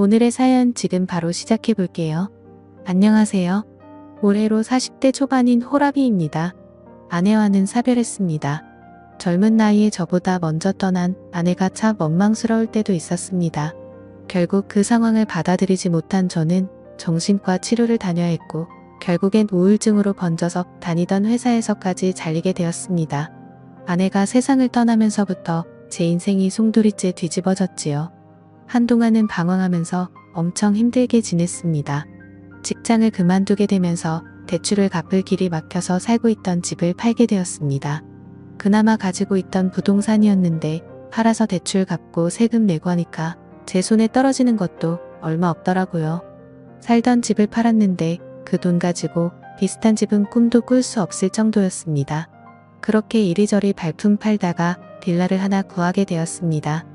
오늘의 사연 지금 바로 시작해 볼게요. 안녕하세요. 올해로 40대 초반인 호라비입니다. 아내와는 사별했습니다. 젊은 나이에 저보다 먼저 떠난 아내가 참 원망스러울 때도 있었습니다. 결국 그 상황을 받아들이지 못한 저는 정신과 치료를 다녀야 했고 결국엔 우울증으로 번져서 다니던 회사에서까지 잘리게 되었습니다. 아내가 세상을 떠나면서부터 제 인생이 송두리째 뒤집어졌지요. 한동안은 방황하면서 엄청 힘들게 지냈습니다. 직장을 그만두게 되면서 대출을 갚을 길이 막혀서 살고 있던 집을 팔게 되었습니다. 그나마 가지고 있던 부동산이었는데 팔아서 대출 갚고 세금 내고 하니까 제 손에 떨어지는 것도 얼마 없더라고요. 살던 집을 팔았는데 그 돈 가지고 비슷한 집은 꿈도 꿀 수 없을 정도였습니다. 그렇게 이리저리 발품 팔다가 빌라를 하나 구하게 되었습니다.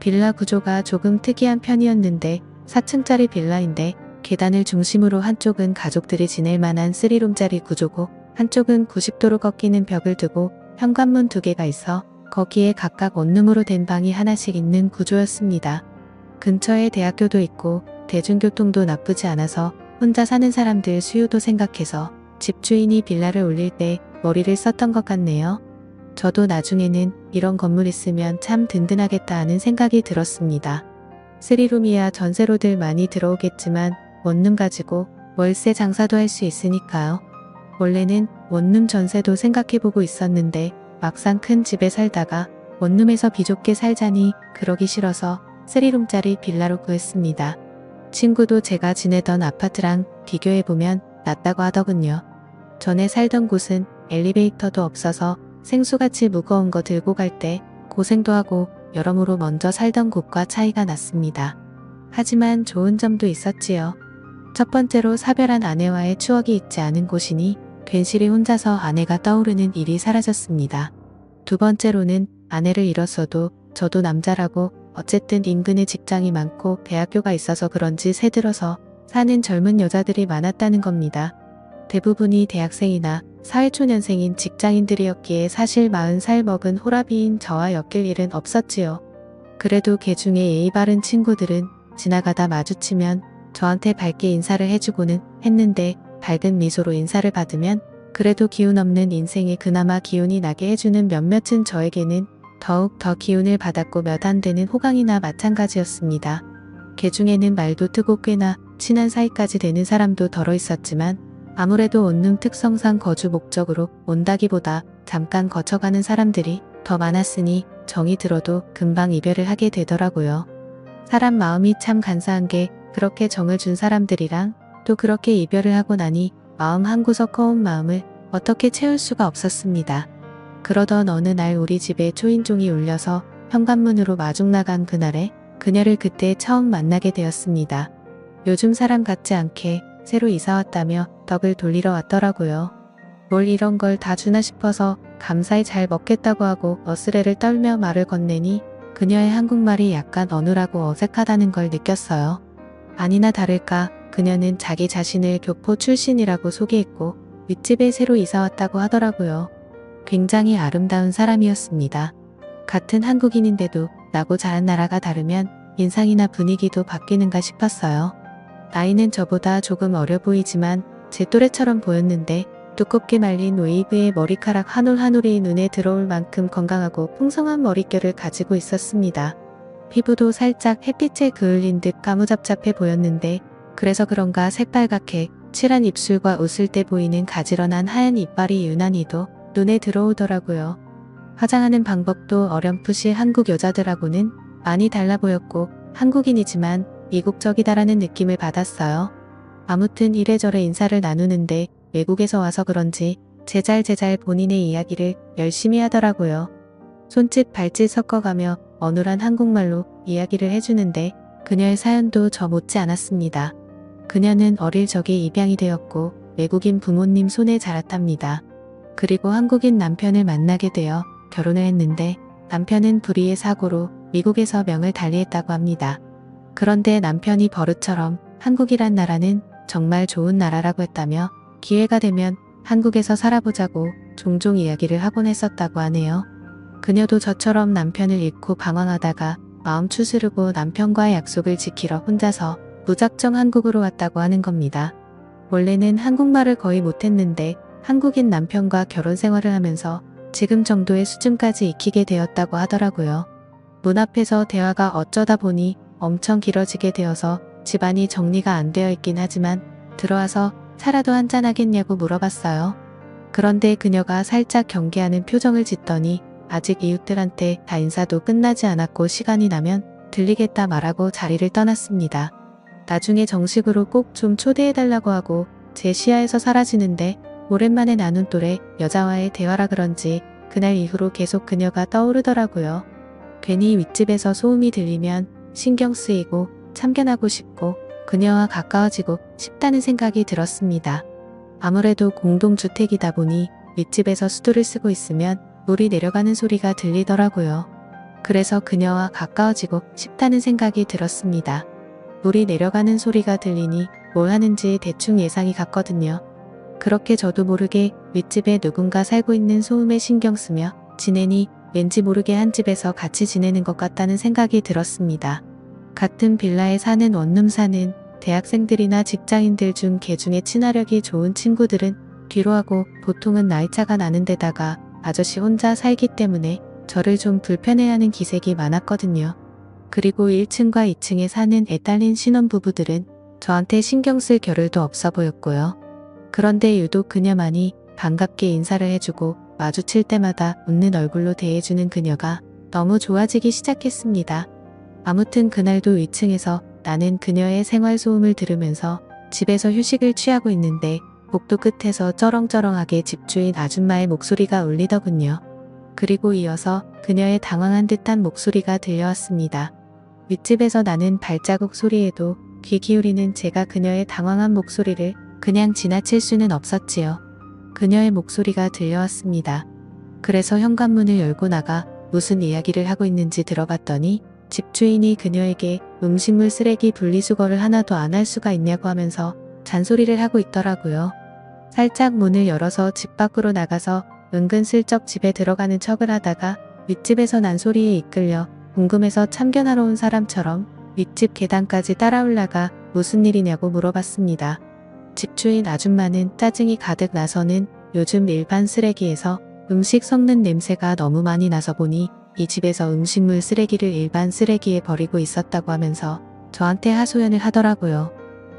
빌라 구조가 조금 특이한 편이었는데 4층짜리 빌라인데 계단을 중심으로 한쪽은 가족들이 지낼 만한 3룸짜리 구조고 한쪽은 90도로 꺾이는 벽을 두고 현관문 두 개가 있어 거기에 각각 원룸으로 된 방이 하나씩 있는 구조였습니다. 근처에 대학교도 있고 대중교통도 나쁘지 않아서 혼자 사는 사람들 수요도 생각해서 집주인이 빌라를 올릴 때 머리를 썼던 것 같네요. 저도 나중에는 이런 건물 있으면 참 든든하겠다 하는 생각이 들었습니다. 쓰리룸이야 전세로들 많이 들어오겠지만 원룸 가지고 월세 장사도 할 수 있으니까요. 원래는 원룸 전세도 생각해보고 있었는데 막상 큰 집에 살다가 원룸에서 비좁게 살자니 그러기 싫어서 쓰리룸짜리 빌라로 구했습니다. 친구도 제가 지내던 아파트랑 비교해보면 낫다고 하더군요. 전에 살던 곳은 엘리베이터도 없어서 생수같이 무거운 거 들고 갈 때 고생도 하고 여러모로 먼저 살던 곳과 차이가 났습니다. 하지만 좋은 점도 있었지요. 첫 번째로 사별한 아내와의 추억이 있지 않은 곳이니 괜시리 혼자서 아내가 떠오르는 일이 사라졌습니다. 두 번째로는 아내를 잃었어도 저도 남자라고 어쨌든 인근에 직장이 많고 대학교가 있어서 그런지 새 들어서 사는 젊은 여자들이 많았다는 겁니다. 대부분이 대학생이나 사회초년생인 직장인들이었기에 사실 40살 먹은 호라비인 저와 엮일 일은 없었지요. 그래도 개 중에 예의 바른 친구들은 지나가다 마주치면 저한테 밝게 인사를 해주고는 했는데 밝은 미소로 인사를 받으면 그래도 기운 없는 인생에 그나마 기운이 나게 해주는 몇몇은 저에게는 더욱 더 기운을 받았고 몇 안 되는 호강이나 마찬가지였습니다. 개 중에는 말도 트고 꽤나 친한 사이까지 되는 사람도 덜어 있었지만 아무래도 원룸 특성상 거주 목적으로 온다기보다 잠깐 거쳐가는 사람들이 더 많았으니 정이 들어도 금방 이별을 하게 되더라고요. 사람 마음이 참 간사한 게 그렇게 정을 준 사람들이랑 또 그렇게 이별을 하고 나니 마음 한구석 허운 마음을 어떻게 채울 수가 없었습니다. 그러던 어느 날 우리 집에 초인종이 울려서 현관문으로 마중 나간 그날에 그녀를 그때 처음 만나게 되었습니다. 요즘 사람 같지 않게 새로 이사 왔다며 덕을 돌리러 왔더라고요. 뭘 이런 걸 다 주나 싶어서 감사히 잘 먹겠다고 하고 어스레를 떨며 말을 건네니 그녀의 한국말이 약간 어눌하고 어색하다는 걸 느꼈어요. 아니나 다를까 그녀는 자기 자신을 교포 출신이라고 소개했고 윗집에 새로 이사 왔다고 하더라고요. 굉장히 아름다운 사람이었습니다. 같은 한국인인데도 나고 자란 나라가 다르면 인상이나 분위기도 바뀌는가 싶었어요. 나이는 저보다 조금 어려 보이지만 제 또래처럼 보였는데 두껍게 말린 웨이브의 머리카락 한 올 한 올이 눈에 들어올 만큼 건강하고 풍성한 머릿결을 가지고 있었습니다. 피부도 살짝 햇빛에 그을린 듯 까무잡잡해 보였는데 그래서 그런가 새빨갛게 칠한 입술과 웃을 때 보이는 가지런한 하얀 이빨이 유난히도 눈에 들어오더라고요. 화장하는 방법도 어렴풋이 한국 여자들하고는 많이 달라 보였고 한국인이지만 미국적이다라는 느낌을 받았어요. 아무튼 이래저래 인사를 나누는데 외국에서 와서 그런지 제잘제잘 본인의 이야기를 열심히 하더라고요. 손짓 발짓 섞어가며 어눌한 한국말로 이야기를 해주는데 그녀의 사연도 저 못지 않았습니다. 그녀는 어릴 적에 입양이 되었고 외국인 부모님 손에 자랐답니다. 그리고 한국인 남편을 만나게 되어 결혼을 했는데 남편은 불의의 사고로 미국에서 명을 달리했다고 합니다. 그런데 남편이 버릇처럼 한국이란 나라는 정말 좋은 나라라고 했다며 기회가 되면 한국에서 살아보자고 종종 이야기를 하곤 했었다고 하네요. 그녀도 저처럼 남편을 잃고 방황하다가 마음 추스르고 남편과의 약속을 지키러 혼자서 무작정 한국으로 왔다고 하는 겁니다. 원래는 한국말을 거의 못했는데 한국인 남편과 결혼 생활을 하면서 지금 정도의 수준까지 익히게 되었다고 하더라고요. 문 앞에서 대화가 어쩌다 보니 엄청 길어지게 되어서 집안이 정리가 안 되어 있긴 하지만 들어와서 차라도 한잔 하겠냐고 물어봤어요. 그런데 그녀가 살짝 경계하는 표정을 짓더니 아직 이웃들한테 다 인사도 끝나지 않았고 시간이 나면 들리겠다 말하고 자리를 떠났습니다. 나중에 정식으로 꼭 좀 초대해달라고 하고 제 시야에서 사라지는데 오랜만에 나눈 또래 여자와의 대화라 그런지 그날 이후로 계속 그녀가 떠오르더라고요. 괜히 윗집에서 소음이 들리면 신경 쓰이고 참견하고 싶고 그녀와 가까워지고 싶다는 생각이 들었습니다. 아무래도 공동주택이다 보니 윗집에서 수도를 쓰고 있으면 물이 내려가는 소리가 들리더라고요. 그래서 그녀와 가까워지고 싶다는 생각이 들었습니다. 물이 내려가는 소리가 들리니 뭘 하는지 대충 예상이 갔거든요. 그렇게 저도 모르게 윗집에 누군가 살고 있는 소음에 신경 쓰며 지내니 왠지 모르게 한 집에서 같이 지내는 것 같다는 생각이 들었습니다. 같은 빌라에 사는 원룸 사는 대학생들이나 직장인들 중 개중에 친화력이 좋은 친구들은 뒤로 하고 보통은 나이차가 나는 데다가 아저씨 혼자 살기 때문에 저를 좀 불편해하는 기색이 많았거든요. 그리고 1층과 2층에 사는 애 딸린 신혼부부들은 저한테 신경 쓸 겨를도 없어 보였고요. 그런데 유독 그녀만이 반갑게 인사를 해주고 마주칠 때마다 웃는 얼굴로 대해주는 그녀가 너무 좋아지기 시작했습니다. 아무튼 그날도 2층에서 나는 그녀의 생활 소음을 들으면서 집에서 휴식을 취하고 있는데 복도 끝에서 쩌렁쩌렁하게 집주인 아줌마의 목소리가 울리더군요. 그리고 이어서 그녀의 당황한 듯한 목소리가 들려왔습니다. 윗집에서 나는 발자국 소리에도 귀 기울이는 제가 그녀의 당황한 목소리를 그냥 지나칠 수는 없었지요. 그녀의 목소리가 들려왔습니다. 그래서 현관문을 열고 나가 무슨 이야기를 하고 있는지 들어봤더니 집주인이 그녀에게 음식물 쓰레기 분리수거를 하나도 안 할 수가 있냐고 하면서 잔소리를 하고 있더라고요. 살짝 문을 열어서 집 밖으로 나가서 은근슬쩍 집에 들어가는 척을 하다가 윗집에서 난 소리에 이끌려 궁금해서 참견하러 온 사람처럼 윗집 계단까지 따라 올라가 무슨 일이냐고 물어봤습니다. 집주인 아줌마는 짜증이 가득 나서는 요즘 일반 쓰레기에서 음식 섞는 냄새가 너무 많이 나서 보니 이 집에서 음식물 쓰레기를 일반 쓰레기에 버리고 있었다고 하면서 저한테 하소연을 하더라고요.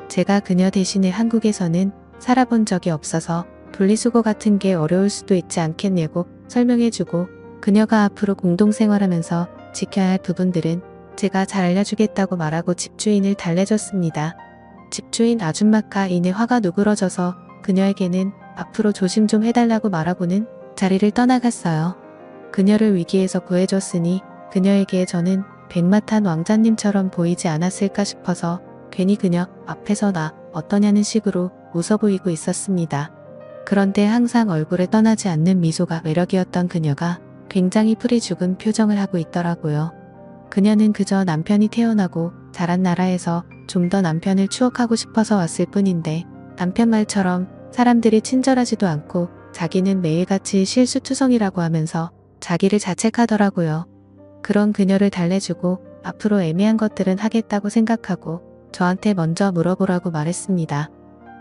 제가 그녀 대신에 한국에서는 살아본 적이 없어서 분리수거 같은 게 어려울 수도 있지 않겠냐고 설명해주고 그녀가 앞으로 공동생활하면서 지켜야 할 부분들은 제가 잘 알려주겠다고 말하고 집주인을 달래줬습니다. 집주인 아줌마가 이내 화가 누그러져서 그녀에게는 앞으로 조심 좀 해달라고 말하고는 자리를 떠나갔어요. 그녀를 위기에서 구해줬으니 그녀에게 저는 백마탄 왕자님처럼 보이지 않았을까 싶어서 괜히 그녀 앞에서 나 어떠냐는 식으로 웃어 보이고 있었습니다. 그런데 항상 얼굴에 떠나지 않는 미소가 매력이었던 그녀가 굉장히 풀이 죽은 표정을 하고 있더라고요. 그녀는 그저 남편이 태어나고 자란 나라에서 좀 더 남편을 추억하고 싶어서 왔을 뿐인데 남편 말처럼 사람들이 친절하지도 않고 자기는 매일같이 실수투성이라고 하면서 자기를 자책하더라고요. 그런 그녀를 달래주고 앞으로 애매한 것들은 하겠다고 생각하고 저한테 먼저 물어보라고 말했습니다.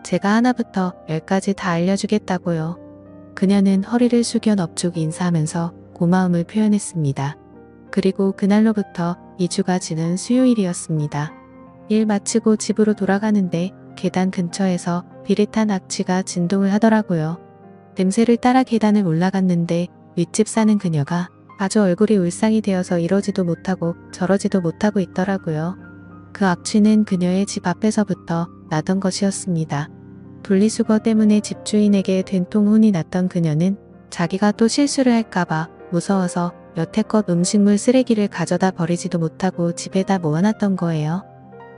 제가 하나부터 열까지 다 알려주겠다고요. 그녀는 허리를 숙여 넙죽 인사하면서 고마움을 표현했습니다. 그리고 그날로부터 2주가 지난 수요일이었습니다. 일 마치고 집으로 돌아가는데 계단 근처에서 비릿한 악취가 진동을 하더라고요. 냄새를 따라 계단을 올라갔는데 윗집 사는 그녀가 아주 얼굴이 울상이 되어서 이러지도 못하고 저러지도 못하고 있더라고요. 그 악취는 그녀의 집 앞에서부터 나던 것이었습니다. 분리수거 때문에 집주인에게 된통 혼이 났던 그녀는 자기가 또 실수를 할까봐 무서워서 여태껏 음식물 쓰레기를 가져다 버리지도 못하고 집에다 모아놨던 거예요.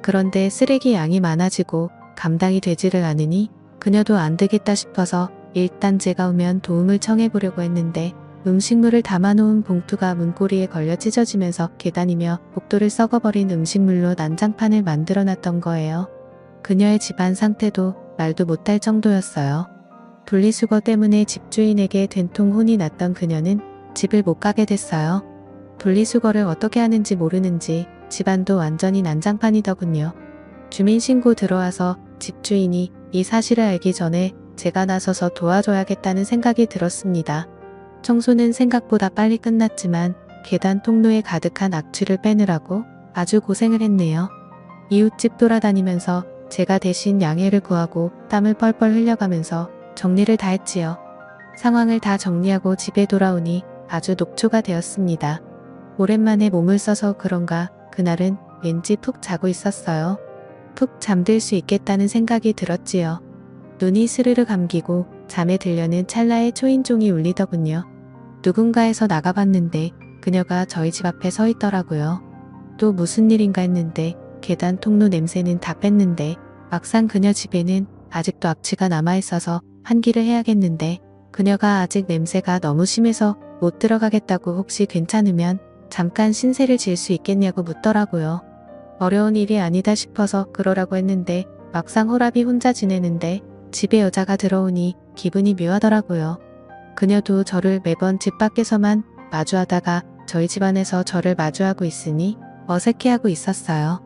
그런데 쓰레기 양이 많아지고 감당이 되지를 않으니 그녀도 안 되겠다 싶어서 일단 제가 오면 도움을 청해보려고 했는데 음식물을 담아놓은 봉투가 문고리에 걸려 찢어지면서 계단이며 복도를 썩어버린 음식물로 난장판을 만들어놨던 거예요. 그녀의 집안 상태도 말도 못할 정도였어요. 분리수거 때문에 집주인에게 된통 혼이 났던 그녀는 집을 못 가게 됐어요. 분리수거를 어떻게 하는지 모르는지 집안도 완전히 난장판이더군요. 주민신고 들어와서 집주인이 이 사실을 알기 전에 제가 나서서 도와줘야겠다는 생각이 들었습니다. 청소는 생각보다 빨리 끝났지만 계단 통로에 가득한 악취를 빼느라고 아주 고생을 했네요. 이웃집 돌아다니면서 제가 대신 양해를 구하고 땀을 뻘뻘 흘려가면서 정리를 다 했지요. 상황을 다 정리하고 집에 돌아오니 아주 녹초가 되었습니다. 오랜만에 몸을 써서 그런가 그날은 왠지 푹 자고 있었어요. 푹 잠들 수 있겠다는 생각이 들었지요. 눈이 스르르 감기고 잠에 들려는 찰나의 초인종이 울리더군요. 누군가에서 나가봤는데 그녀가 저희 집 앞에 서 있더라고요. 또 무슨 일인가 했는데 계단 통로 냄새는 다 뺐는데 막상 그녀 집에는 아직도 악취가 남아있어서 환기를 해야겠는데 그녀가 아직 냄새가 너무 심해서 못 들어가겠다고 혹시 괜찮으면 잠깐 신세를 질 수 있겠냐고 묻더라고요. 어려운 일이 아니다 싶어서 그러라고 했는데 막상 호랍이 혼자 지내는데 집에 여자가 들어오니 기분이 묘하더라고요. 그녀도 저를 매번 집 밖에서만 마주하다가 저희 집안에서 저를 마주하고 있으니 어색해하고 있었어요.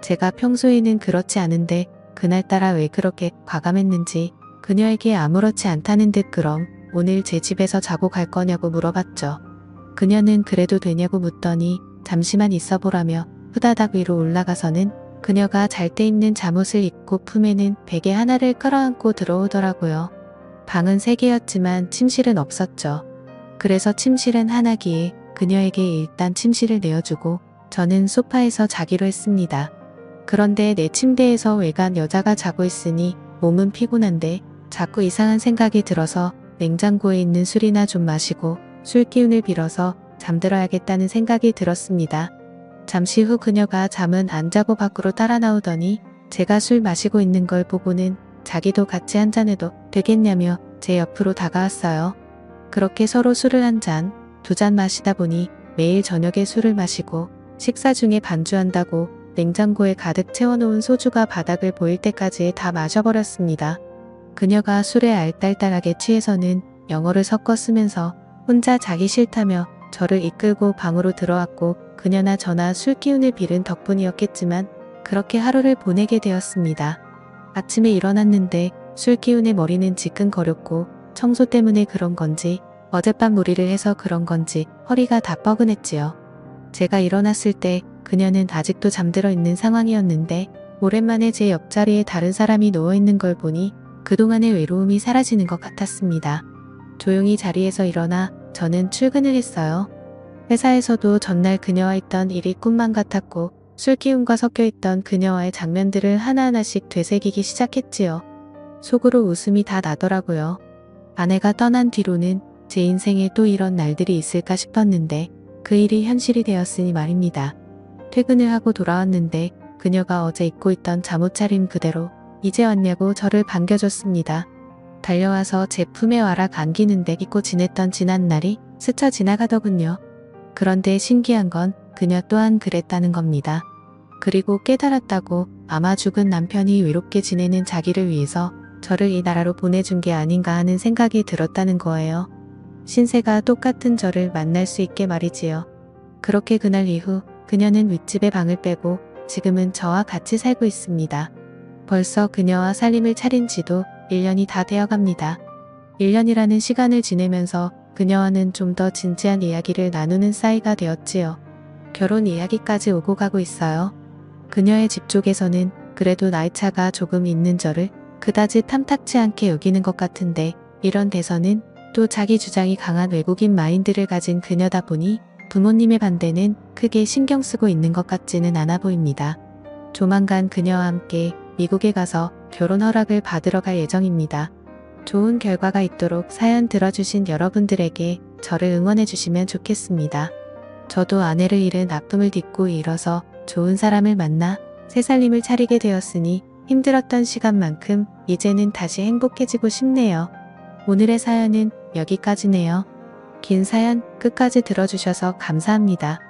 제가 평소에는 그렇지 않은데 그날따라 왜 그렇게 과감했는지 그녀에게 아무렇지 않다는 듯 그럼 오늘 제 집에서 자고 갈 거냐고 물어봤죠. 그녀는 그래도 되냐고 묻더니 잠시만 있어 보라며 후다닥 위로 올라가서는 그녀가 잘 때 입는 잠옷을 입고 품에는 베개 하나를 끌어안고 들어오더라고요. 방은 세 개였지만 침실은 없었죠. 그래서 침실은 하나기에 그녀에게 일단 침실을 내어주고 저는 소파에서 자기로 했습니다. 그런데 내 침대에서 외간 여자가 자고 있으니 몸은 피곤한데 자꾸 이상한 생각이 들어서 냉장고에 있는 술이나 좀 마시고 술 기운을 빌어서 잠들어야겠다는 생각이 들었습니다. 잠시 후 그녀가 잠은 안 자고 밖으로 따라 나오더니 제가 술 마시고 있는 걸 보고는 자기도 같이 한 잔해도 되겠냐며 제 옆으로 다가왔어요. 그렇게 서로 술을 한 잔, 두 잔 마시다 보니 매일 저녁에 술을 마시고 식사 중에 반주한다고 냉장고에 가득 채워놓은 소주가 바닥을 보일 때까지 다 마셔버렸습니다. 그녀가 술에 알딸딸하게 취해서는 영어를 섞어 쓰면서 혼자 자기 싫다며 저를 이끌고 방으로 들어왔고 그녀나 저나 술 기운을 빌은 덕분이었겠지만 그렇게 하루를 보내게 되었습니다. 아침에 일어났는데 술 기운에 머리는 지끈거렸고 청소 때문에 그런 건지 어젯밤 무리를 해서 그런 건지 허리가 다 뻐근했지요. 제가 일어났을 때 그녀는 아직도 잠들어 있는 상황이었는데 오랜만에 제 옆자리에 다른 사람이 누워있는 걸 보니 그동안의 외로움이 사라지는 것 같았습니다. 조용히 자리에서 일어나 저는 출근을 했어요. 회사에서도 전날 그녀와 있던 일이 꿈만 같았고 술 기운과 섞여 있던 그녀와의 장면들을 하나하나씩 되새기기 시작했지요. 속으로 웃음이 다 나더라고요. 아내가 떠난 뒤로는 제 인생에 또 이런 날들이 있을까 싶었는데 그 일이 현실이 되었으니 말입니다. 퇴근을 하고 돌아왔는데 그녀가 어제 입고 있던 잠옷 차림 그대로 이제 왔냐고 저를 반겨줬습니다. 달려와서 제 품에 와락 안기는 데 입고 지냈던 지난 날이 스쳐 지나가더군요. 그런데 신기한 건 그녀 또한 그랬다는 겁니다. 그리고 깨달았다고 아마 죽은 남편이 외롭게 지내는 자기를 위해서 저를 이 나라로 보내준 게 아닌가 하는 생각이 들었다는 거예요. 신세가 똑같은 저를 만날 수 있게 말이지요. 그렇게 그날 이후 그녀는 윗집에 방을 빼고 지금은 저와 같이 살고 있습니다. 벌써 그녀와 살림을 차린 지도 1년이 다 되어 갑니다. 1년이라는 시간을 지내면서 그녀와는 좀 더 진지한 이야기를 나누는 사이가 되었지요. 결혼 이야기까지 오고 가고 있어요. 그녀의 집 쪽에서는 그래도 나이차가 조금 있는 저를 그다지 탐탁치 않게 여기는 것 같은데 이런 데서는 또 자기 주장이 강한 외국인 마인드를 가진 그녀다 보니 부모님의 반대는 크게 신경 쓰고 있는 것 같지는 않아 보입니다. 조만간 그녀와 함께 미국에 가서 결혼 허락을 받으러 갈 예정입니다. 좋은 결과가 있도록 사연 들어주신 여러분들에게 저를 응원해 주시면 좋겠습니다. 저도 아내를 잃은 아픔을 딛고 일어서 좋은 사람을 만나 새 살림을 차리게 되었으니 힘들었던 시간만큼 이제는 다시 행복해지고 싶네요. 오늘의 사연은 여기까지네요. 긴 사연 끝까지 들어주셔서 감사합니다.